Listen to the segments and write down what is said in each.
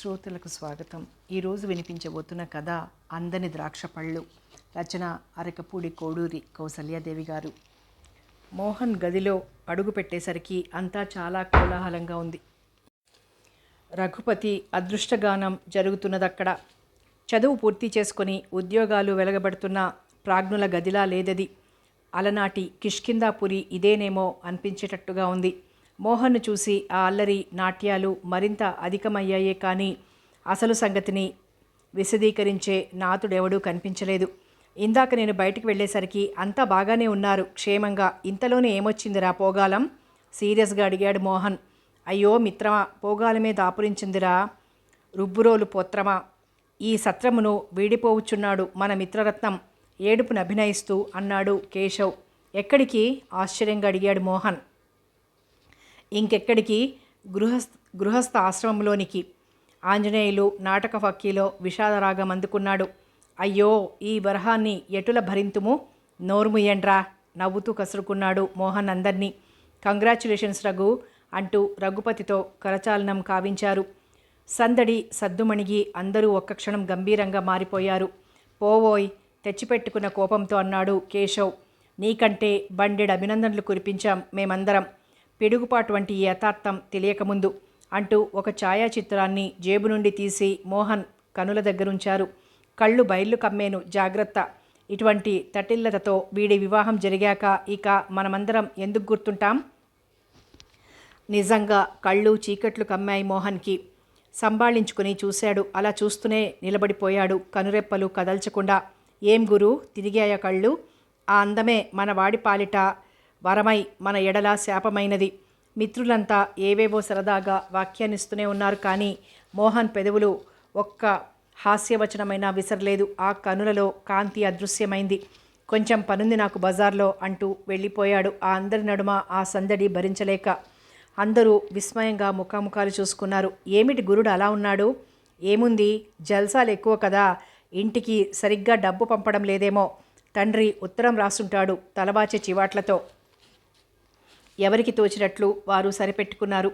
శ్రోతలకు స్వాగతం. ఈరోజు వినిపించబోతున్న కథ అందని ద్రాక్ష పళ్ళు. రచన అరకపూడి కోడూరి కౌసల్యాదేవి గారు. మోహన్ గదిలో అడుగు పెట్టేసరికి అంతా చాలా కోలాహలంగా ఉంది. రఘుపతి అదృష్టగానం జరుగుతున్నదక్కడ. చదువు పూర్తి చేసుకొని ఉద్యోగాలు వెలగబడుతున్న ప్రాజ్ఞుల గదిలా లేదది. అలనాటి కిష్కిందాపురి ఇదేనేమో అనిపించేటట్టుగా ఉంది. మోహన్ను చూసి ఆ అల్లరి నాట్యాలు మరింత అధికమయ్యాయే కానీ అసలు సంగతిని విశదీకరించే నాతుడెవడూ కనిపించలేదు. ఇందాక నేను బయటికి వెళ్ళేసరికి అంతా బాగానే ఉన్నారు. క్షేమంగా ఇంతలోనే ఏమొచ్చిందిరా పోగాలం? సీరియస్గా అడిగాడు మోహన్. అయ్యో మిత్రమా పోగాలమే దాపురించిందిరా. రుబ్బురోలు పోత్రమా. ఈ సత్రమును వీడిపోవచ్చున్నాడు మన మిత్రరత్నం. ఏడుపును అభినయిస్తూ అన్నాడు కేశవ్. ఎక్కడికి? ఆశ్చర్యంగా అడిగాడు మోహన్. ఇంకెక్కడికి? గృహస్థ గృహస్థ ఆశ్రమంలోనికి. ఆంజనేయులు నాటక ఫక్కీలో విషాదరాగం అందుకున్నాడు. అయ్యో ఈ వరహాన్ని ఎటుల భరింతుము? నోర్ముయండ్రా నవ్వుతూ కసురుకున్నాడు మోహన్ అందర్నీ. కంగ్రాచులేషన్స్ రఘు అంటూ రఘుపతితో కరచాలనం కావించారు. సందడి సద్దుమణిగి అందరూ ఒక్క క్షణం గంభీరంగా మారిపోయారు. పోవోయ్ తెచ్చిపెట్టుకున్న కోపంతో అన్నాడు కేశవ్. నీకంటే బండెడు అభినందనలు కురిపించాం మేమందరం. పిడుగుపాటు వంటి యథార్థం తెలియకముందు అంటూ ఒక ఛాయాచిత్రాన్ని జేబు నుండి తీసి మోహన్ కనుల దగ్గరుంచారు. కళ్ళు బయళ్ళు కమ్మేను జాగ్రత్త. ఇటువంటి తటిల్లతతో వీడి వివాహం జరిగాక ఇక మనమందరం ఎందుకు గుర్తుంటాం? నిజంగా కళ్ళు చీకట్లు కమ్మాయి మోహన్కి. సంభాళించుకుని చూశాడు. అలా చూస్తూనే నిలబడిపోయాడు. కనురెప్పలు కదల్చకుండా. ఏం గురు? తిరిగాయ కళ్ళు? ఆ అందమే మన వాడి పాలిట వరమై మన ఎడల శాపమైనది. మిత్రులంతా ఏవేవో సరదాగా వ్యాఖ్యానిస్తూనే ఉన్నారు కానీ మోహన్ పెదవులు ఒక్క హాస్యవచనమైనా విసరలేదు. ఆ కనులలో కాంతి అదృశ్యమైంది. కొంచెం పనుంది నాకు బజార్లో అంటూ వెళ్ళిపోయాడు. ఆ అందరి నడుమ ఆ సందడి భరించలేక అందరూ విస్మయంగా ముఖాముఖాలు చూసుకున్నారు. ఏమిటి గురుడు అలా ఉన్నాడు? ఏముంది? జల్సాలు ఎక్కువ కదా. ఇంటికి సరిగ్గా డబ్బు పంపడం లేదేమో. తండ్రి ఉత్తరం రాసుంటాడు తలబాచే చివాట్లతో. ఎవరికి తోచినట్లు వారు సరిపెట్టుకున్నారు.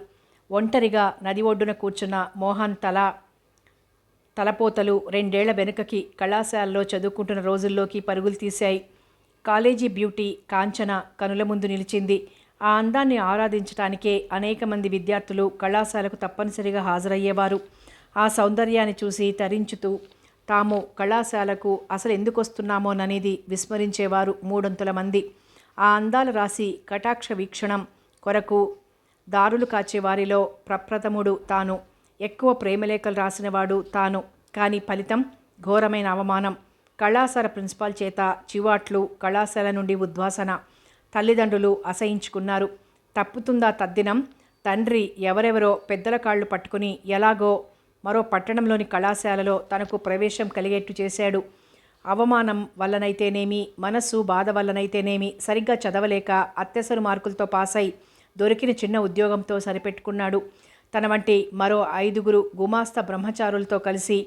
ఒంటరిగా నది ఒడ్డున కూర్చున్న మోహన్ తల తలపోతలు రెండేళ్ళ వెనుకకి కళాశాలలో చదువుకుంటున్న రోజుల్లోకి పరుగులు తీశాయి. కాలేజీ బ్యూటీ కాంచన కనుల ముందు నిలిచింది. ఆ అందాన్ని ఆరాధించటానికే అనేక మంది విద్యార్థులు కళాశాలకు తప్పనిసరిగా హాజరయ్యేవారు. ఆ సౌందర్యాన్ని చూసి తరించుతూ తాము కళాశాలకు అసలు ఎందుకు వస్తున్నామోననేది విస్మరించేవారు మూడొంతుల మంది. ఆ అందాల రాసి కటాక్ష వీక్షణం కొరకు దారులు కాచే వారిలో ప్రప్రథముడు తాను. ఎక్కువ ప్రేమలేఖలు రాసినవాడు తాను. కానీ ఫలితం ఘోరమైన అవమానం. కళాశాల ప్రిన్సిపాల్ చేత చివాట్లు కళాశాల నుండి ఉద్వాసన. తల్లిదండ్రులు అసహించుకున్నారు. తప్పుతుందా తద్దినం? తండ్రి ఎవరెవరో పెద్దల కాళ్ళు పట్టుకుని ఎలాగో మరో పట్టణంలోని కళాశాలలో తనకు ప్రవేశం కలిగేట్టు చేశాడు. అవమానం వల్లనైతేనేమి మనస్సు బాధ వల్లనైతేనేమి సరిగ్గా చదవలేక అత్యవసర మార్కులతో పాస్ అయి దొరికిన చిన్న ఉద్యోగంతో సరిపెట్టుకున్నాడు. తన వంటి మరో ఐదుగురు గుమాస్త బ్రహ్మచారులతో కలిసి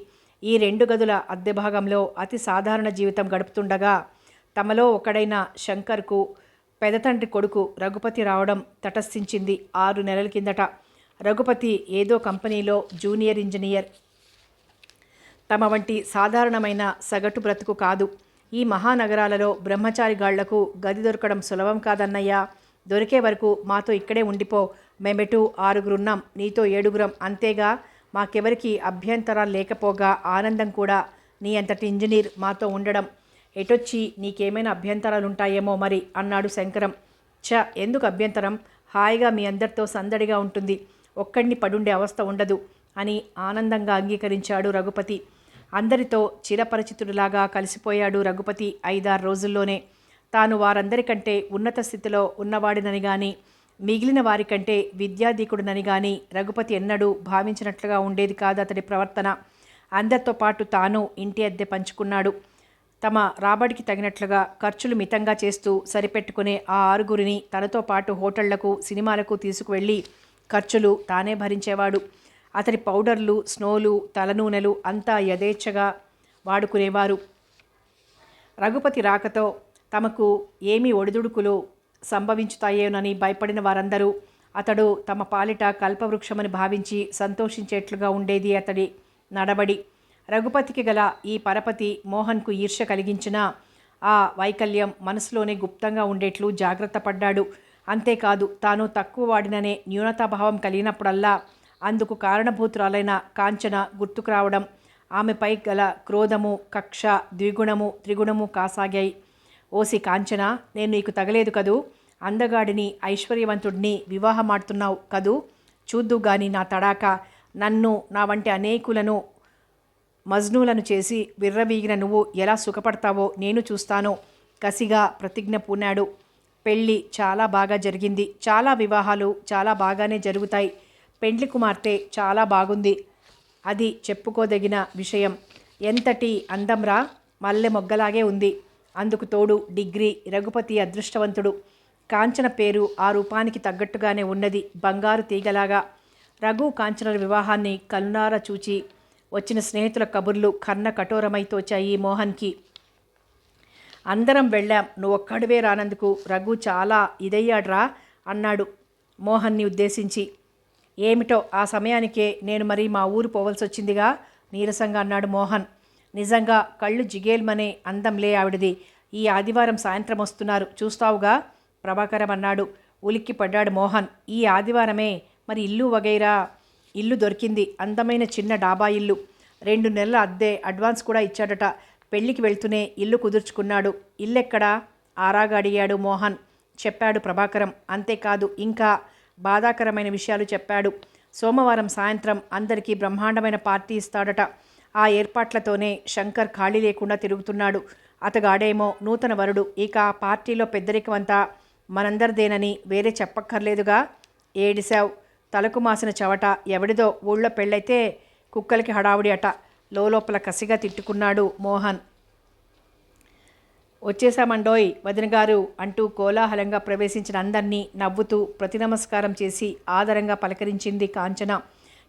ఈ రెండు గదుల అద్దె భాగంలో అతి సాధారణ జీవితం గడుపుతుండగా తమలో ఒకడైన శంకర్కు పెదతండ్రి కొడుకు రఘుపతి రావడం తటస్థించింది. ఆరు నెలల కిందట రఘుపతి ఏదో కంపెనీలో జూనియర్ ఇంజనీర్ తమ వంటి సాధారణమైన సగటు బ్రతుకు కాదు. ఈ మహానగరాలలో బ్రహ్మచారిగాళ్ళకు గది దొరకడం సులభం కాదన్నయ్యా. దొరికే వరకు మాతో ఇక్కడే ఉండిపో. మేమెటు ఆరుగురున్నాం. నీతో ఏడుగురం. అంతేగా మాకెవరికి అభ్యంతరాలు లేకపోగా ఆనందం కూడా. నీ అంతటి ఇంజనీర్ మాతో ఉండడం. ఎటొచ్చి నీకేమైనా అభ్యంతరాలుంటాయేమో మరి అన్నాడు శంకరం. ఛ ఎందుకు అభ్యంతరం? హాయిగా మీ అందరితో సందడిగా ఉంటుంది. ఒక్కడిని పడుండే అవస్థ ఉండదు అని ఆనందంగా అంగీకరించాడు రఘుపతి. అందరితో చిరపరిచితుడిలాగా కలిసిపోయాడు రఘుపతి ఐదారు రోజుల్లోనే. తాను వారందరికంటే ఉన్నత స్థితిలో ఉన్నవాడినని గాని మిగిలిన వారికంటే విద్యాధీకుడినని గాని రఘుపతి ఎన్నడూ భావించినట్లుగా ఉండేది కాదు అతడి ప్రవర్తన. అందరితో పాటు తాను ఇంటి అద్దె పంచుకున్నాడు. తమ రాబడికి తగినట్లుగా ఖర్చులు మితంగా చేస్తూ సరిపెట్టుకునే ఆ ఆరుగురిని తనతో పాటు హోటళ్ళకు సినిమాలకు తీసుకువెళ్ళి ఖర్చులు తానే భరించేవాడు. అతని పౌడర్లు స్నోలు తలనూనెలు అంతా యథేచ్ఛగా వాడుకునేవారు. రఘుపతి రాకతో తమకు ఏమి ఒడిదుడుకులు సంభవించుతాయేనని భయపడిన వారందరూ అతడు తమ పాలిట కల్పవృక్షమని భావించి సంతోషించేట్లుగా ఉండేది అతడి నడబడి. రఘుపతికి గల ఈ పరపతి మోహన్కు ఈర్ష్య కలిగించిన ఆ వైకల్యం మనసులోనే గుప్తంగా ఉండేట్లు జాగ్రత్త పడ్డాడు. అంతేకాదు తాను తక్కువ వాడిననే న్యూనతాభావం కలిగినప్పుడల్లా అందుకు కారణభూతురాలైన కాంచన గుర్తుకు రావడం. ఆమెపై గల క్రోధము కక్ష ద్విగుణము త్రిగుణము కాసాగాయి. ఓసి కాంచన నేను నీకు తగలేదు కదూ? అందగాడిని ఐశ్వర్యవంతుడిని వివాహమాడుతున్నావు కదూ? చూద్దు గాని నా తడాక. నన్ను నా వంటి అనేకులను మజ్నూలను చేసి విర్రవీగిన నువ్వు ఎలా సుఖపడతావో నేను చూస్తాను. కసిగా ప్రతిజ్ఞ పూనాడు. పెళ్ళి చాలా బాగా జరిగింది. చాలా వివాహాలు చాలా బాగానే జరుగుతాయి. పెండ్లి కుమార్తె చాలా బాగుంది. అది చెప్పుకోదగిన విషయం. ఎంతటి అందంరా మల్లె మొగ్గలాగే ఉంది. అందుకు తోడు డిగ్రీ రఘుపతి అదృష్టవంతుడు. కాంచన పేరు ఆ రూపానికి తగ్గట్టుగానే ఉన్నది బంగారు తీగలాగా. రఘు కాంచనల వివాహాన్ని కలునార చూచి వచ్చిన స్నేహితుల కబుర్లు కన్న కఠోరమై తోచాయి మోహన్కి. అందరం వెళ్ళాం నువ్వు ఒక్కడివే రానందుకు రఘు చాలా ఇదయ్యాడ్రా అన్నాడు మోహన్ని ఉద్దేశించి. ఏమిటో ఆ సమయానికే నేను మరి మా ఊరు పోవలసి వచ్చిందిగా నీరసంగా అన్నాడు మోహన్. నిజంగా కళ్ళు జిగేల్మనే అందంలే ఆవిడది. ఈ ఆదివారం సాయంత్రం వస్తున్నారు. చూస్తావుగా? ప్రభాకరం అన్నాడు ఉలిక్కి పడ్డాడు మోహన్. ఈ ఆదివారమే మరి ఇల్లు వగైరా? ఇల్లు దొరికింది. అందమైన చిన్న డాబా ఇల్లు. రెండు నెలల అద్దె అడ్వాన్స్ కూడా ఇచ్చాడట. పెళ్ళికి వెళ్తూనే ఇల్లు కుదుర్చుకున్నాడు. ఇల్లెక్కడా? ఆరాగా అడిగాడు మోహన్. చెప్పాడు ప్రభాకరం. అంతేకాదు ఇంకా బాధాకరమైన విషయాలు చెప్పాడు. సోమవారం సాయంత్రం అందరికీ బ్రహ్మాండమైన పార్టీ ఇస్తాడట. ఆ ఏర్పాట్లతోనే శంకర్ ఖాళీ లేకుండా తిరుగుతున్నాడు. అతగాడేమో నూతన వరుడు. ఇక ఆ పార్టీలో పెద్దరికమంతా మనందరిదేనని వేరే చెప్పక్కర్లేదుగా. ఏడిశావ్. తలకు మాసిన చవట ఎవడిదో ఊళ్ళో పెళ్ళైతే కుక్కలకి హడావుడి అట. లోపల కసిగా తిట్టుకున్నాడు మోహన్. వచ్చేసామండోయ్ వదిన గారు అంటూ కోలాహలంగా ప్రవేశించిన అందరినీ నవ్వుతూ ప్రతి నమస్కారం చేసి ఆదరంగా పలకరించింది కాంచన.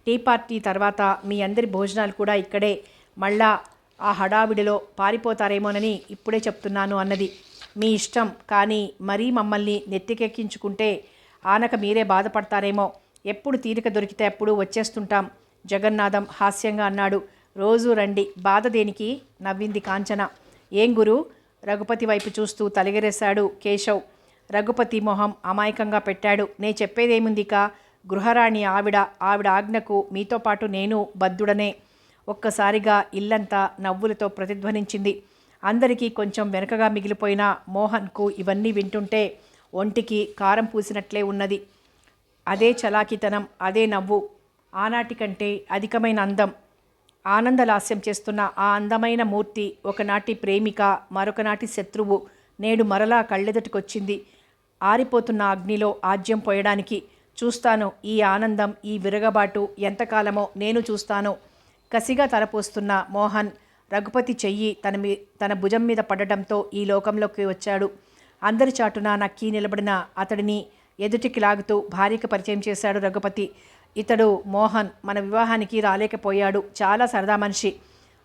టీ పార్టీ తర్వాత మీ అందరి భోజనాలు కూడా ఇక్కడే. మళ్ళా ఆ హడావిడిలో పారిపోతారేమోనని ఇప్పుడే చెప్తున్నాను అన్నది. మీ ఇష్టం కానీ మరీ మమ్మల్ని నెత్తికెక్కించుకుంటే ఆనక మీరే బాధపడతారేమో. ఎప్పుడు తీరిక దొరికితే అప్పుడు వచ్చేస్తుంటాం. జగన్నాథం హాస్యంగా అన్నాడు. రోజు రండి బాధ దేనికి? నవ్వింది కాంచన. ఏం గురు? రఘుపతి వైపు చూస్తూ తలిగరేశాడు కేశవ్. రఘుపతి మొహం అమాయకంగా పెట్టాడు. నే చెప్పేదేముందిక గృహరాణి ఆవిడ ఆవిడ ఆజ్ఞకు మీతో పాటు నేను బద్ధుడనే. ఒక్కసారిగా ఇల్లంతా నవ్వులతో ప్రతిధ్వనించింది. అందరికీ కొంచెం వెనకగా మిగిలిపోయిన మోహన్కు ఇవన్నీ వింటుంటే ఒంటికి కారం పూసినట్లే ఉన్నది. అదే చలాకితనం అదే నవ్వు. ఆనాటి కంటే అధికమైన అందం. ఆనందలాస్యం చేస్తున్న ఆ అందమైన మూర్తి ఒకనాటి ప్రేమిక మరొకనాటి శత్రువు. నేడు మరలా కళ్ళెదటికొచ్చింది. ఆరిపోతున్న అగ్నిలో ఆజ్యం పోయడానికి చూస్తాను. ఈ ఆనందం ఈ విరగబాటు ఎంతకాలమో నేను చూస్తాను. కసిగా తలపోస్తున్న మోహన్ రఘుపతి చెయ్యి తన మీ తన భుజం మీద పడటంతో ఈ లోకంలోకి వచ్చాడు. అందరి చాటున నక్కి నిలబడిన అతడిని ఎదుటికి లాగుతూ భార్యకు పరిచయం చేశాడు రఘుపతి. ఇతడు మోహన్ మన వివాహానికి రాలేకపోయాడు. చాలా సరదా మనిషి.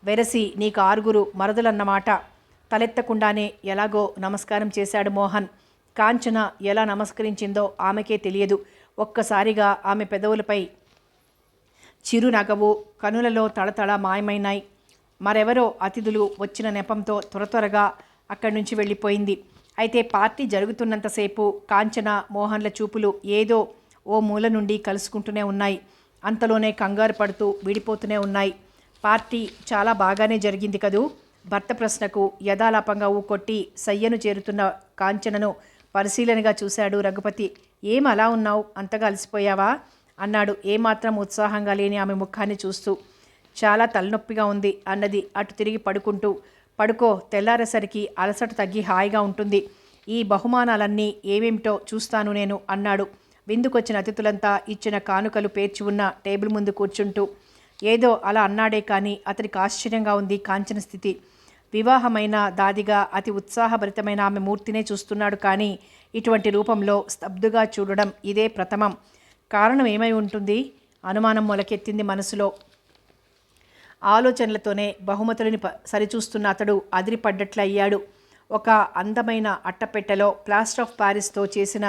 వెరసి నీకు ఆరుగురు మరదలన్నమాట. తలెత్తకుండానే ఎలాగో నమస్కారం చేశాడు మోహన్. కాంచన ఎలా నమస్కరించిందో ఆమెకే తెలియదు. ఒక్కసారిగా ఆమె పెదవులపై చిరునగవు కనులలో తడతడ మాయమైనాయి. మరెవరో అతిథులు వచ్చిన నెపంతో త్వర త్వరగా అక్కడి నుంచి వెళ్ళిపోయింది. అయితే పార్టీ జరుగుతున్నంతసేపు కాంచన మోహన్ల చూపులు ఏదో ఓ మూల నుండి కలుసుకుంటూనే ఉన్నాయి. అంతలోనే కంగారు పడుతూ విడిపోతూనే ఉన్నాయి. పార్టీ చాలా బాగానే జరిగింది కదూ? భర్త ప్రశ్నకు యథాలాపంగా ఊకొట్టి సయ్యను చేరుతున్న కాంచనను పరిశీలనగా చూశాడు రఘుపతి. ఏం అలా ఉన్నావు? అంతగా అలసిపోయావా? అన్నాడు ఏమాత్రం ఉత్సాహంగా లేని ఆమె ముఖాన్ని చూస్తూ. చాలా తలనొప్పిగా ఉంది అన్నది అటు తిరిగి పడుకుంటూ. పడుకో తెల్లారేసరికి అలసట తగ్గి హాయిగా ఉంటుంది. ఈ బహుమానాలన్నీ ఏమేమిటో చూస్తాను నేను అన్నాడు. విందుకొచ్చిన అతిథులంతా ఇచ్చిన కానుకలు పేర్చి ఉన్న టేబుల్ ముందు కూర్చుంటూ ఏదో అలా అన్నాడే కానీ అతనికి ఆశ్చర్యంగా ఉంది కాంచన స్థితి. వివాహమైన దాదిగా అతి ఉత్సాహభరితమైన ఆమె మూర్తినే చూస్తున్నాడు కానీ ఇటువంటి రూపంలో స్తబ్దుగా చూడడం ఇదే ప్రథమం. కారణం ఏమై ఉంటుంది? అనుమానం మొలకెత్తింది మనసులో. ఆలోచనలతోనే బహుమతులని ప సరిచూస్తున్న అతడు అదిరిపడ్డట్లయ్యాడు. ఒక అందమైన అట్టపెట్టెలో ప్లాస్టర్ ఆఫ్ ప్యారిస్తో చేసిన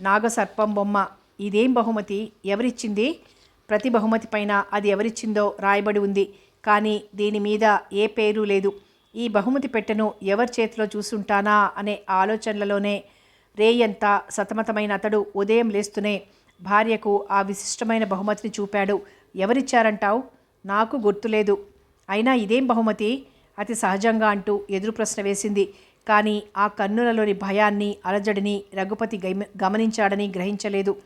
నాగసర్పం బొమ్మ. ఇదేం బహుమతి? ఎవరిచ్చింది? ప్రతి బహుమతి పైన అది ఎవరిచ్చిందో రాయబడి ఉంది. కానీ దీని మీద ఏ పేరు లేదు. ఈ బహుమతి పెట్టెను ఎవరి చేతిలో చూసుంటానా అనే ఆలోచనలలోనే రేయంతా సతమతమైన అతడు ఉదయం లేస్తూనే భార్యకు ఆ విశిష్టమైన బహుమతిని చూపాడు. ఎవరిచ్చారంటావు? నాకు గుర్తులేదు. అయినా ఇదేం బహుమతి? అతి సహజంగా అంటూ ఎదురు ప్రశ్న వేసింది కానీ ఆ కన్నులలోని భయాన్ని అలజడిని రఘుపతి గమనించాడని గ్రహించలేదు.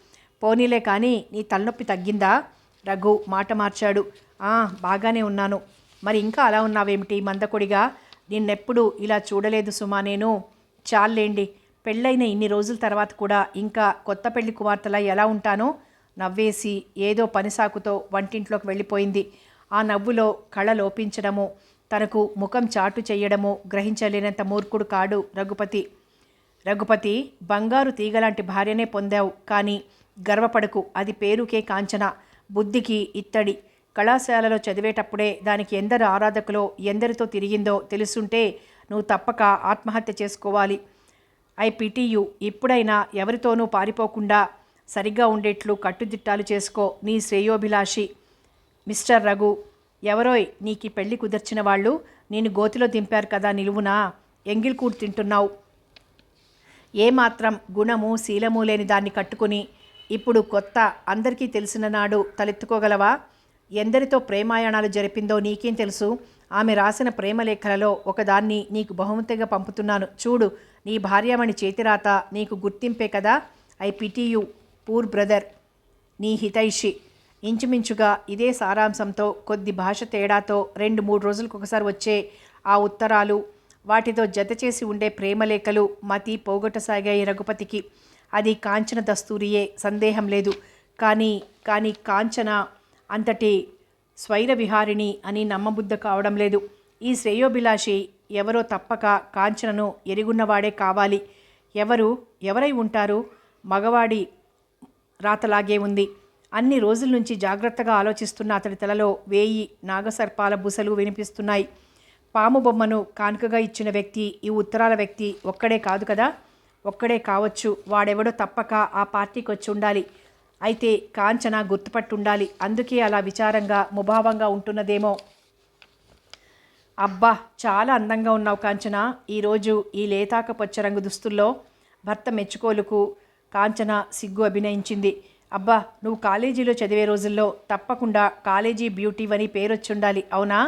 పోనీలే కానీ నీ తలనొప్పి తగ్గిందా? రఘు మాట మార్చాడు. "ఆ, బాగానే ఉన్నాను. మరి ఇంకా అలా ఉన్నావేమిటి మందకొడిగా? నిన్నెప్పుడు ఇలా చూడలేదు సుమా నేను. చాలేండి పెళ్ళైన ఇన్ని రోజుల తర్వాత కూడా ఇంకా కొత్త పెళ్ళి కుమార్తెలా ఎలా ఉంటానో నవ్వేసి ఏదో పనిసాకుతో వంటింట్లోకి వెళ్ళిపోయింది. ఆ నవ్వులో కళ లోపించడము తనకు ముఖం చాటు చేయడము గ్రహించలేనంత మూర్ఖుడు కాడు రఘుపతి. రఘుపతి బంగారు తీగలాంటి భార్యనే పొందావు కానీ గర్వపడకు అది పేరుకే కాంచన. బుద్ధికి ఇత్తడి. కళాశాలలో చదివేటప్పుడే దానికి ఎందరు ఆరాధకులో ఎందరితో తిరిగిందో తెలుసుంటే నువ్వు తప్పక ఆత్మహత్య చేసుకోవాలి. ఐ పిటియు ఇప్పుడైనా ఎవరితోనూ పారిపోకుండా సరిగ్గా ఉండేట్లు కట్టుదిట్టాలు చేసుకో నీ శ్రేయోభిలాషి. మిస్టర్ రఘు ఎవరోయ్ నీకు పెళ్ళి కుదిర్చిన వాళ్ళు నేను గోతిలో దింపారు కదా నిలువునా? ఎంగిల్ ఎంగిల్కూడు తింటున్నావు. ఏమాత్రం గుణము శీలము లేని దాన్ని కట్టుకుని ఇప్పుడు కొత్త అందరికీ తెలిసిన నాడు తలెత్తుకోగలవా? ఎందరితో ప్రేమాయణాలు జరిపిందో నీకేం తెలుసు? ఆమె రాసిన ప్రేమలేఖలలో ఒకదాన్ని నీకు బహుమతిగా పంపుతున్నాను. చూడు నీ భార్యమణి చేతిరాత నీకు గుర్తింపే కదా? I pity you poor brother. నీ హితైషి. ఇంచుమించుగా ఇదే సారాంశంతో కొద్ది భాష తేడాతో రెండు మూడు రోజులకు ఒకసారి వచ్చే ఆ ఉత్తరాలు వాటితో జత చేసి ఉండే ప్రేమలేఖలు మతి పోగొట్టసాగాయి రఘుపతికి. అది కాంచన దస్తూరియే సందేహం లేదు. కానీ కానీ కాంచన అంతటి స్వైర విహారిణి అని నమ్మబుద్ధ కావడం లేదు. ఈ శ్రేయోభిలాషి ఎవరో తప్పక కాంచనను ఎరుగున్నవాడే కావాలి. ఎవరు ఎవరై ఉంటారు? మగవాడి రాతలాగే ఉంది. అన్ని రోజుల నుంచి జాగ్రత్తగా ఆలోచిస్తున్న అతడి తలలో వేయి నాగసర్పాల బుసలు వినిపిస్తున్నాయి. పాము బొమ్మను కానుకగా ఇచ్చిన వ్యక్తి ఈ ఉత్తరాల వ్యక్తి ఒక్కడే కాదు కదా? ఒక్కడే కావచ్చు. వాడెవడో తప్పక ఆ పార్టీకి వచ్చి ఉండాలి. అయితే కాంచన గుర్తుపట్టుండాలి. అందుకే అలా విచారంగా ముభావంగా ఉంటున్నదేమో. అబ్బా చాలా అందంగా ఉన్నావు కాంచన. ఈరోజు ఈ లేతాక పచ్చ రంగు దుస్తుల్లో భర్త మెచ్చుకోలుకు కాంచన సిగ్గు అభినయించింది. అబ్బా నువ్వు కాలేజీలో చదివే రోజుల్లో తప్పకుండా కాలేజీ బ్యూటీ అని పేరొచ్చుండాలి అవునా?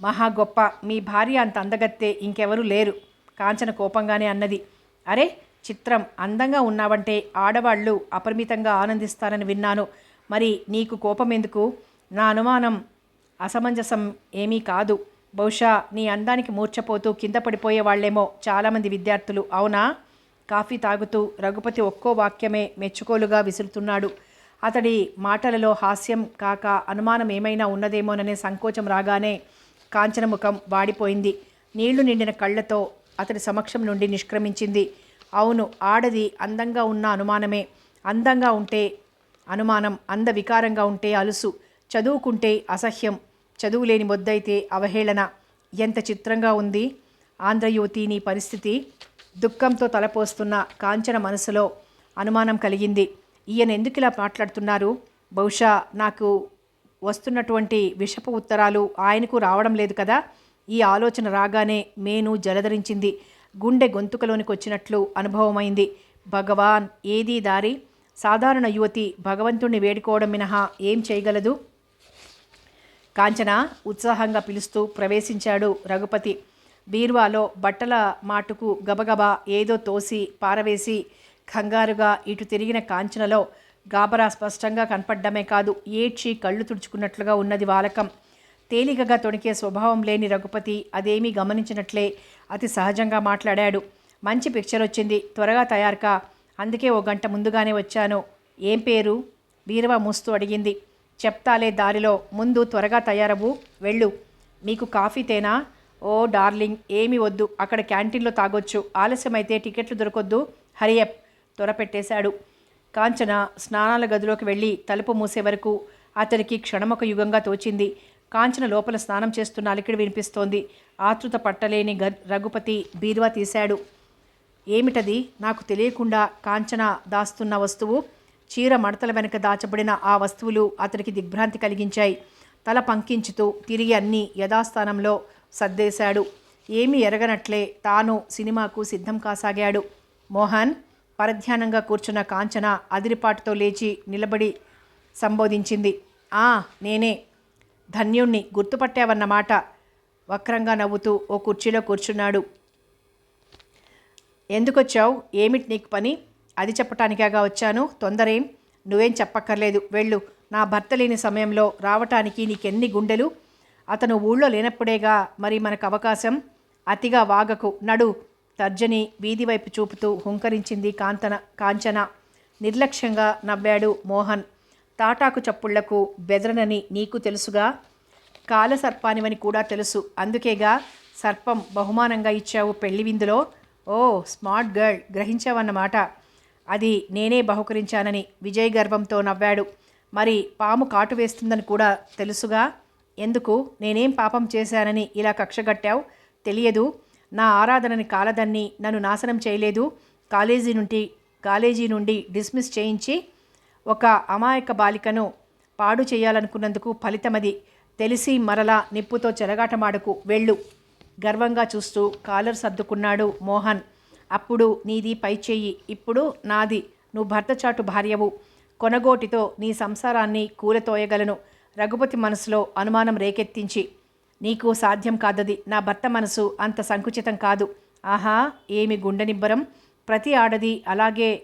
మహా గొప్ప మీ భార్య అంత అందగత్తే ఇంకెవరూ లేరు కాంచన కోపంగానే అన్నది. అరే చిత్రం అందంగా ఉన్నావంటే ఆడవాళ్ళు అపరిమితంగా ఆనందిస్తారని విన్నాను. మరి నీకు కోపం ఎందుకు నా అనుమానం అసమంజసం ఏమీ కాదు. బహుశా నీ అందానికి మూర్ఛపోతూ కింద పడిపోయే వాళ్ళేమో చాలామంది విద్యార్థులు అవునా? కాఫీ తాగుతూ రఘుపతి ఒక్కో వాక్యమే మెచ్చుకోలుగా విసురుతున్నాడు. అతడి మాటలలో హాస్యం కాక అనుమానం ఏమైనా ఉన్నదేమోననే సంకోచం రాగానే కాంచనముఖం వాడిపోయింది. నీళ్ళు నిండిన కళ్ళతో అతడి సమక్షం నుండి నిష్క్రమించింది. అవును ఆడది అందంగా ఉన్న అనుమానమే. అందంగా ఉంటే అనుమానం అంద వికారంగా ఉంటే అలుసు. చదువుకుంటే అసహ్యం. చదువు లేని మొద్దైతే అవహేళన. ఎంత చిత్రంగా ఉంది ఆంధ్రయువతి నీ పరిస్థితి? దుఃఖంతో తలపోస్తున్న కాంచన మనసులో అనుమానం కలిగింది. ఈయన ఎందుకు ఇలా మాట్లాడుతున్నారు? బహుశా నాకు వస్తున్నటువంటి విషపు ఉత్తరాలు ఆయనకు రావడం లేదు కదా? ఈ ఆలోచన రాగానే మేను జలధరించింది. గుండె గొంతుకలోనికి వచ్చినట్లు అనుభవమైంది. భగవాన్ ఏదీ దారి? సాధారణ యువతి భగవంతుణ్ణి వేడుకోవడం మినహా ఏం చేయగలదు? కాంచన ఉత్సాహంగా పిలుస్తూ ప్రవేశించాడు రఘుపతి. బీరువాలో బట్టల మాటుకు గబగబా ఏదో తోసి పారవేసి కంగారుగా ఇటు తిరిగిన కాంచనలో గాబరా స్పష్టంగా కనపడ్డమే కాదు ఏడ్చి కళ్ళు తుడుచుకున్నట్లుగా ఉన్నది వాలకం. తేలికగా తొణికే స్వభావం లేని రఘుపతి అదేమీ గమనించినట్లే అతి సహజంగా మాట్లాడాడు. మంచి పిక్చర్ వచ్చింది త్వరగా తయారుకా అందుకే ఓ గంట ముందుగానే వచ్చాను. ఏం పేరు? బీరవ మూస్తూ అడిగింది. చెప్తాలే దారిలో ముందు త్వరగా తయారవు వెళ్ళు. మీకు కాఫీ తేనా? ఓ డార్లింగ్ ఏమీ వద్దు అక్కడ క్యాంటీన్లో తాగొచ్చు. ఆలస్యమైతే టికెట్లు దొరకొద్దు. హరియప్ త్వరపెట్టేశాడు కాంచన స్నానాల గదిలోకి వెళ్ళి తలుపు మూసే వరకు అతనికి క్షణమొక యుగంగా తోచింది. కాంచన లోపల స్నానం చేస్తున్న అలికిడి వినిపిస్తోంది. ఆతృత పట్టలేని గ రఘుపతి బీరువా తీశాడు. ఏమిటది? నాకు తెలియకుండా కాంచన దాస్తున్న వస్తువు? చీర మడతల వెనుక దాచబడిన ఆ వస్తువులు అతనికి దిగ్భ్రాంతి కలిగించాయి. తల పంకించుతూ తిరిగి అన్నీ యథాస్థానంలో సర్దేశాడు. ఏమీ ఎరగనట్లే తాను సినిమాకు సిద్ధం కాసాగాడు. మోహన్ పరధ్యానంగా కూర్చున్న కాంచన అదిరిపాటుతో లేచి నిలబడి సంబోధించింది. ఆ నేనే. ధన్యుణ్ణి గుర్తుపట్టావన్నమాట. వక్రంగా నవ్వుతూ ఓ కుర్చీలో కూర్చున్నాడు. ఎందుకొచ్చావు? ఏమిటి నీకు పని? అది చెప్పటానికేగా వచ్చాను. తొందరేం? నువ్వేం చెప్పక్కర్లేదు. వెళ్ళు. నా భర్త లేని సమయంలో రావటానికి నీకెన్ని గుండెలు? అతను ఊళ్ళో లేనప్పుడేగా మరి మనకు అవకాశం అతిగా వాగకు. నడు తర్జని వీధి వైపు చూపుతూ హుంకరించింది కాంతన కాంచన. నిర్లక్ష్యంగా నవ్వాడు మోహన్. తాటాకు చప్పుళ్ళకు బెదరనని నీకు తెలుసుగా? కాలసర్పానివని కూడా తెలుసు. అందుకేగా సర్పం బహుమానంగా ఇచ్చావు పెళ్ళి విందులో? ఓ స్మార్ట్ గర్ల్ గ్రహించావన్నమాట. అది నేనే బహుకరించానని విజయ్ గర్వంతో నవ్వాడు. మరి పాము కాటు వేస్తుందని కూడా తెలుసుగా? ఎందుకు? నేనేం పాపం చేశానని ఇలా కక్షగట్టావు తెలియదు. నా ఆరాధనని కాలదన్ని నన్ను నాశనం చేయలేదు. కాలేజీ నుండి కాలేజీ నుండి డిస్మిస్ చేయించి ఒక అమాయక బాలికను పాడు చేయాలనుకున్నందుకు ఫలితమది. తెలిసి మరలా నిప్పుతో చెలగాటమాడకు వెళ్ళు. గర్వంగా చూస్తూ కాలర్ సర్దుకున్నాడు మోహన్. అప్పుడు నీది పై చెయ్యి ఇప్పుడు నాది. నువ్వు భర్తచాటు భార్యవు. కొనగోటితో నీ సంసారాన్ని కూలతోయగలను. రఘుపతి మనసులో అనుమానం రేకెత్తించి నీకు సాధ్యం కాదది నా భర్త మనసు అంత సంకుచితం కాదు. ఆహా ఏమి గుండెనిబ్బరం. ప్రతి ఆడది అలాగే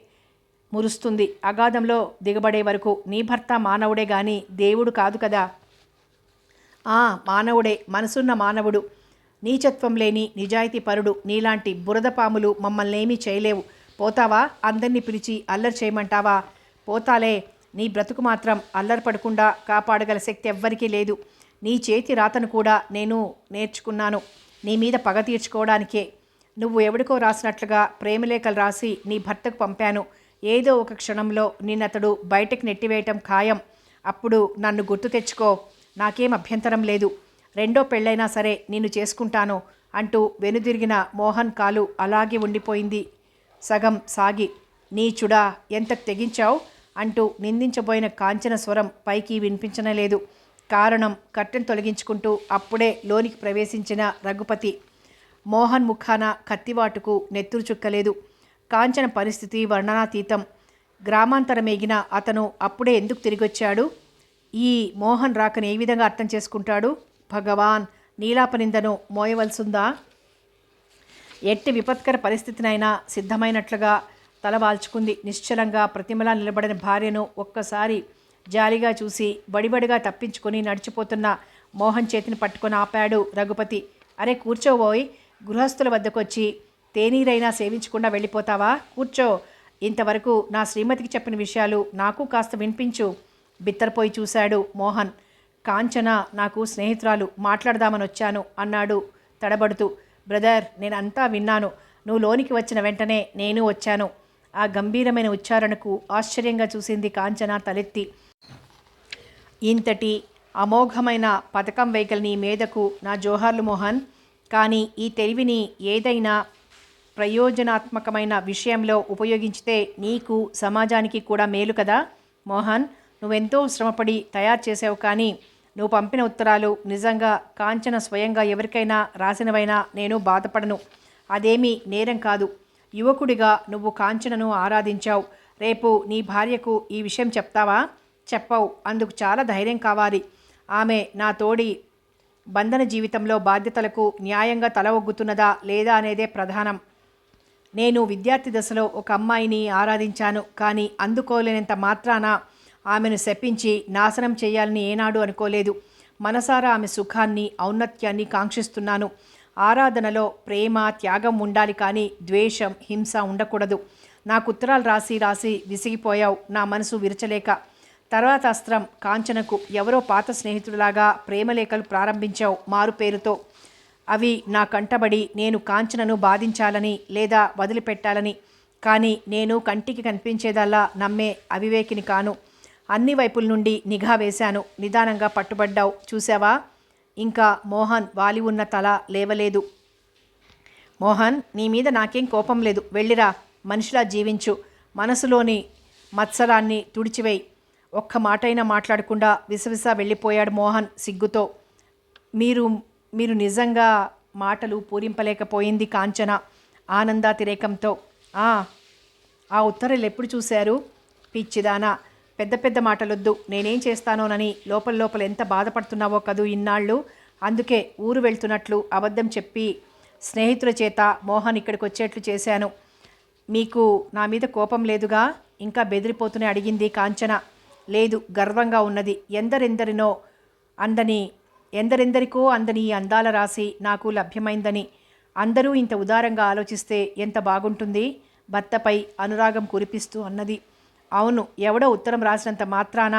మురుస్తుంది. అగాధంలో దిగబడే వరకు నీ భర్త మానవుడే గాని దేవుడు కాదు కదా. ఆ మానవుడే మనసున్న మానవుడు. నీచత్వం లేని నిజాయితీ పరుడు నీలాంటి బురద పాములు మమ్మల్నేమీ చేయలేవు. పోతావా? అందరినీ పిలిచి అల్లరి చేయమంటావా? పోతాలే. నీ బ్రతుకు మాత్రం అల్లరి పడకుండా కాపాడగల శక్తి ఎవ్వరికీ లేదు. నీ చేతి రాతను కూడా నేను నేర్చుకున్నాను. నీ మీద పగ తీర్చుకోవడానికే. నువ్వు ఎవడికో రాసినట్లుగా ప్రేమలేఖలు రాసి నీ భర్తకు పంపాను. ఏదో ఒక క్షణంలో నిన్నతడు బయటకు నెట్టివేయటం ఖాయం. అప్పుడు నన్ను గుర్తు తెచ్చుకో. నాకేం అభ్యంతరం లేదు. రెండో పెళ్ళైనా సరే నిన్ను చేసుకుంటాను అంటూ వెనుదిరిగిన మోహన్ కాలు అలాగే ఉండిపోయింది. సగం సాగి నీచుడా ఎంత తెగించావు? అంటూ నిందించబోయిన కాంచన స్వరం పైకి వినిపించనలేదు కారణం కట్టెను తొలగించుకుంటూ అప్పుడే లోనికి ప్రవేశించిన రఘుపతి మోహన్ ముఖాన కత్తివాటుకు నెత్తురు చుక్కలేదు. కాంచన పరిస్థితి వర్ణనాతీతం. గ్రామాంతరమేగిన అతను అప్పుడే ఎందుకు తిరిగొచ్చాడు? ఈ మోహన్ రాకను ఏ విధంగా అర్థం చేసుకుంటాడు? భగవాన్ నీలాపనిందను మోయవలసిందా? ఎట్టి విపత్కర పరిస్థితినైనా సిద్ధమైనట్లుగా తలవాల్చుకుంది. నిశ్చలంగా ప్రతిమలా నిలబడిన భార్యను ఒక్కసారి జాలిగా చూసి బడిబడిగా తప్పించుకొని నడిచిపోతున్న మోహన్ చేతిని పట్టుకొని ఆపాడు రఘుపతి. అరే కూర్చోబోయ్ గృహస్థుల వద్దకొచ్చి తేనీరైనా సేవించకుండా వెళ్ళిపోతావా? కూర్చో. ఇంతవరకు నా శ్రీమతికి చెప్పిన విషయాలు నాకు కాస్త వినిపించు. బిత్తరపోయి చూశాడు మోహన్. కాంచన నాకు స్నేహితురాలు మాట్లాడదామని వచ్చాను అన్నాడు తడబడుతూ. బ్రదర్ నేనంతా విన్నాను. నువ్వు లోనికి వచ్చిన వెంటనే నేను వచ్చాను. ఆ గంభీరమైన ఉచ్చారణకు ఆశ్చర్యంగా చూసింది కాంచన తలెత్తి. ఇంతటి అమోఘమైన పథకం వైఖల్ని మీదకు నా జోహార్లు మోహన్ కానీ ఈ తెలివిని ఏదైనా ప్రయోజనాత్మకమైన విషయంలో ఉపయోగించితే నీకు సమాజానికి కూడా మేలు కదా? మోహన్ నువ్వెంతో శ్రమపడి తయారు చేసావు కానీ నువ్వు పంపిన ఉత్తరాలు నిజంగా కాంచన స్వయంగా ఎవరికైనా రాసినవైనా నేను బాధపడను. అదేమీ నేరం కాదు. యువకుడిగా నువ్వు కాంచనను ఆరాధించావు. రేపు నీ భార్యకు ఈ విషయం చెప్తావా? చెప్పవు. అందుకు చాలా ధైర్యం కావాలి. ఆమె నా తోడి బంధన జీవితంలో బాధ్యతలకు న్యాయంగా తల ఒగ్గుతున్నదా లేదా అనేదే ప్రధానం. నేను విద్యార్థి దశలో ఒక అమ్మాయిని ఆరాధించాను. కానీ అందుకోలేనంత మాత్రాన ఆమెను శపించి నాశనం చేయాలని ఏనాడు అనుకోలేదు. మనసారా ఆమె సుఖాన్ని ఔన్నత్యాన్ని కాంక్షిస్తున్నాను. ఆరాధనలో ప్రేమ త్యాగం ఉండాలి కానీ ద్వేషం హింస ఉండకూడదు. నాకు ఉత్తరాలు రాసి రాసి విసిగిపోయావు. నా మనసు విరచలేక. తర్వాత అస్త్రం కాంచనకు ఎవరో పాత స్నేహితుడిలాగా ప్రేమలేఖలు ప్రారంభించావు మారు పేరుతో. అవి నా కంటబడి నేను కాంచనను బాధించాలని లేదా వదిలిపెట్టాలని. కానీ నేను కంటికి కనిపించేదల్లా నమ్మే అవివేకిని కాను. అన్ని వైపుల నుండి నిఘా వేశాను. నిదానంగా పట్టుబడ్డావు. చూసావా ఇంకా మోహన్ వాలి ఉన్న తల లేవలేదు. మోహన్ నీ మీద నాకేం కోపం లేదు. వెళ్ళిరా. మనిషిలా జీవించు. మనసులోని మత్సరాన్ని తుడిచివేయి. ఒక్క మాటైనా మాట్లాడకుండా విసవిస వెళ్ళిపోయాడు మోహన్ సిగ్గుతో. మీరు మీరు నిజంగా మాటలు పూరింపలేకపోయింది కాంచన ఆనందాతిరేకంతో. "ఆ, ఆ ఉత్తరాలు ఎప్పుడు చూశారు? పిచ్చిదానా. పెద్ద పెద్ద మాటలొద్దు. నేనేం చేస్తానోనని లోపల లోపల ఎంత బాధపడుతున్నావో కదూ ఇన్నాళ్ళు. అందుకే ఊరు వెళ్తున్నట్లు అబద్ధం చెప్పి స్నేహితుల చేత మోహన్ ఇక్కడికి వచ్చేట్లు చేశాను. మీకు నా మీద కోపం లేదుగా? ఇంకా బెదిరిపోతూనే అడిగింది కాంచన. లేదు గర్వంగా ఉన్నది. ఎందరెందరినో అందని ఎందరెందరికో అందని ఈ అందాల రాసి నాకు లభ్యమైందని. అందరూ ఇంత ఉదారంగా ఆలోచిస్తే ఎంత బాగుంటుంది? భర్తపై అనురాగం కురిపిస్తూ అన్నది. అవును ఎవడో ఉత్తరం రాసినంత మాత్రాన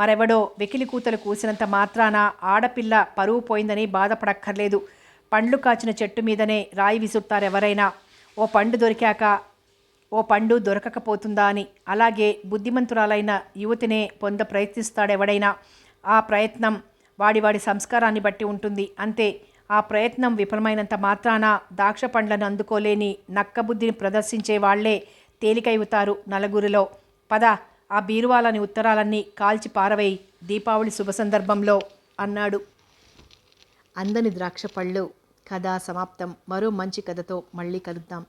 మరెవడో వెకిలి కూతలు కూసినంత మాత్రాన ఆడపిల్ల పరువు పోయిందని బాధపడక్కర్లేదు. పండ్లు కాచిన చెట్టు మీదనే రాయి విసురుతారెవరైనా ఓ పండు దొరికాక ఓ పండు దొరకకపోతుందా అని. అలాగే బుద్ధిమంతురాలైన యువతినే పొంద ప్రయత్నిస్తాడెవడైనా ఆ ప్రయత్నం వాడి వాడి సంస్కారాన్ని బట్టి ఉంటుంది. అంతే ఆ ప్రయత్నం విఫలమైనంత మాత్రాన ద్రాక్ష పండ్లను అందుకోలేని నక్కబుద్ధిని ప్రదర్శించే వాళ్ళే తేలికైవుతారు నలుగురిలో. పద ఆ బీరువాలని ఉత్తరాలన్నీ కాల్చి పారవేయి దీపావళి శుభ సందర్భంలో అన్నాడు. అందని ద్రాక్ష పళ్ళు కథ సమాప్తం. మరో మంచి కథతో మళ్ళీ కలుద్దాం.